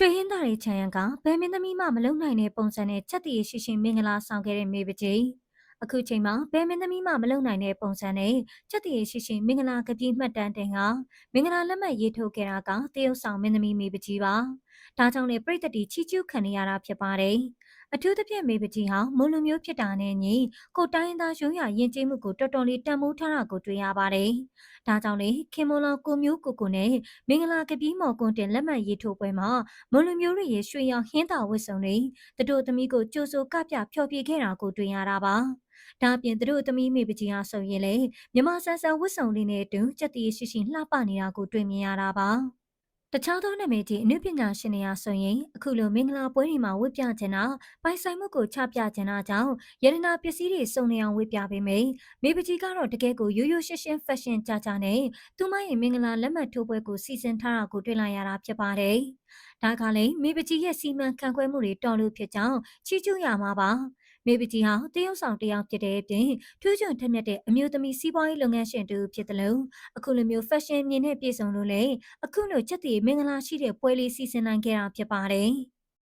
ရွှေဟင်းသားရီချန်ရန်ကဘယ်မင်းသမီးမှမလုံနိုင်တဲ့ပုံစံနဲ့ချက်တည်ရှိရှိမင်္ဂလာဆောင်ခဲ့တဲ့မေပကြီးအခုချိန်မှာဘယ်မင်းသမီးမှမလုံနိုင်တဲ့ပုံစံနဲ့ချက်တည်ရှိရှိမင်္ဂလာကတိမှတ်တမ်းတင်ကမင်္ဂလာလက်မှတ်ရေးထိုးခဲ့တာကတရုတ်ဆောင်မင်းသမီးမေပကြီးပါဒါကြောင့်လေပြိတ္တတီချီကျူးခံနေရတာဖြစ်ပါတယ် အထူးသဖြင့်မေပကြီးဟာမွန်လူမျိုးဖြစ်တာနဲ့ညီကိုတိုင်းသားရိုးရယဉ်ကျေးမှုကိုတော်တော်လေးတန်ဖိုးထားတာကိုတွေ့ရပါတယ်။ဒါကြောင့်လေခင်မွန်လောကိုမျိုးကိုကိုနဲ့မင်္ဂလာကပီးမော်ကွန်းတင်လက်မှတ်ရေးထိုးပွဲမှာမွန်လူမျိုးတွေရဲ့ရွှေရောင်ဟင်းသာဝတ်စုံတွေတတို့သမီးကိုကြိုးစိုးကပြဖျော်ဖြေခဲ့တာကိုတွေ့ရတာပါ။ဒါအပြင်သူတို့သမီးမိပကြီးဟာဆိုရင်လေမြမဆန်းဆန်းဝတ်စုံလေးနဲ့အတူကြက်တီရှိရှိလှပနေတာကိုတွေ့မြင်ရတာပါ။ တခြားသောနာမည်ကြီးအနုပညာရှင်တွေအားဆိုရင်အခုလိုမင်္ဂလာပွဲတွေမှာဝတ်ပြခြင်းတာပိုင်ဆိုင်မှုကိုချပြခြင်းတာကြောင့်ရတနာပစ္စည်းတွေစုံနေအောင်ဝတ်ပြပေးမယ်။မေပကြီးကတော့တကယ်ကိုရိုးရိုးရှင်းရှင်းဖက်ရှင်ကြကြနဲ့သူမရဲ့မင်္ဂလာလက်မှတ်ထိုးပွဲကိုစီစဉ်ထားတာကိုတွေ့လိုက်ရတာဖြစ်ပါတယ်။ဒါကလည်းမေပကြီးရဲ့စီမံခန့်ခွဲမှုတွေတော်လို့ဖြစ်ကြောင်းချီးကျူးရမှာပါ။ မေပကြီးဟာတရုတ်ဆောင်တယောက်ဖြစ်တဲ့အပြင်ထူးချွန်ထက်မြက်တဲ့အမျိုးသမီးစီးပွားရေးလုပ်ငန်းရှင်တူဖြစ်တယ်လို့အခုလိုမျိုး fashion မြင်နဲ့ပြည်စုံလို့လေအခုလိုချက်တည်မင်္ဂလာရှိတဲ့ပွဲလေးစီစဉ်နိုင်ခဲ့တာဖြစ်ပါတယ်။